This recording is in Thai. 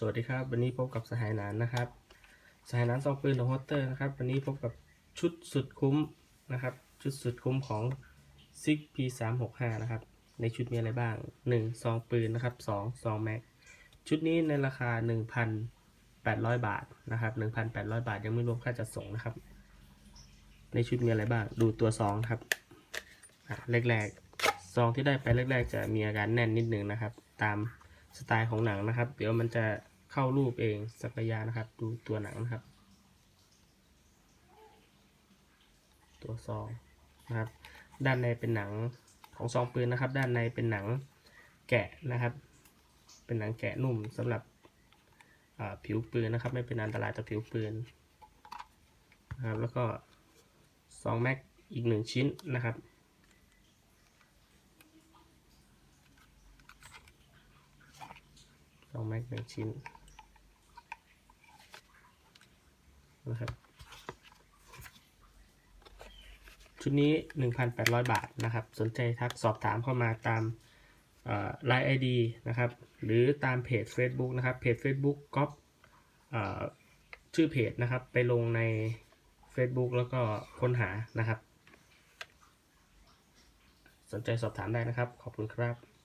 สวัสดีครับ วันนี้พบกับสหายนานนะครับสหายนานซองปืนของโฮสเตอร์นะครับ วันนี้พบกับชุดสุดคุ้มนะครับ ชุดสุดคุ้มของ SIG P365 นะครับ ในชุดมีอะไรบ้าง 1 ซองปืนนะครับ 2 ซองแม็ก ชุดนี้ในราคา 1,800 บาทนะครับ 1,800 บาทยังไม่รวมค่าจัดส่งนะครับ ในชุดมีอะไรบ้าง ดูตัวซองครับแรกๆ ซองที่ได้ไปแรกๆ จะมีอาการแน่นนิดนึงนะครับ ตามสไตล์ของหนังนะครับ เดี๋ยวมันจะ เข้ารูปเองสักยะนะครับ ดูตัวหนังนะครับ ตัวซองนะครับ ด้านในเป็นหนังของซองปืนนะครับ ด้านในเป็นหนังแกะนะครับ เป็นหนังแกะนุ่มสำหรับผิวปืนนะครับ ไม่เป็นอันตรายต่อผิวปืนนะครับ แล้วก็ซองแม็กอีกหนึ่งชิ้นนะครับสองแม็กหนึ่งชิ้น นะครับ ชุดนี้ 1,800 บาทนะครับ สนใจทักสอบถามเข้ามาตามไลน์ไอดีนะครับ หรือตามเพจ Facebook นะครับ เพจ Facebook ก๊อปชื่อเพจนะครับ ไปลงใน Facebook แล้วก็ค้นหานะครับ สนใจสอบถามได้นะครับ ขอบคุณครับ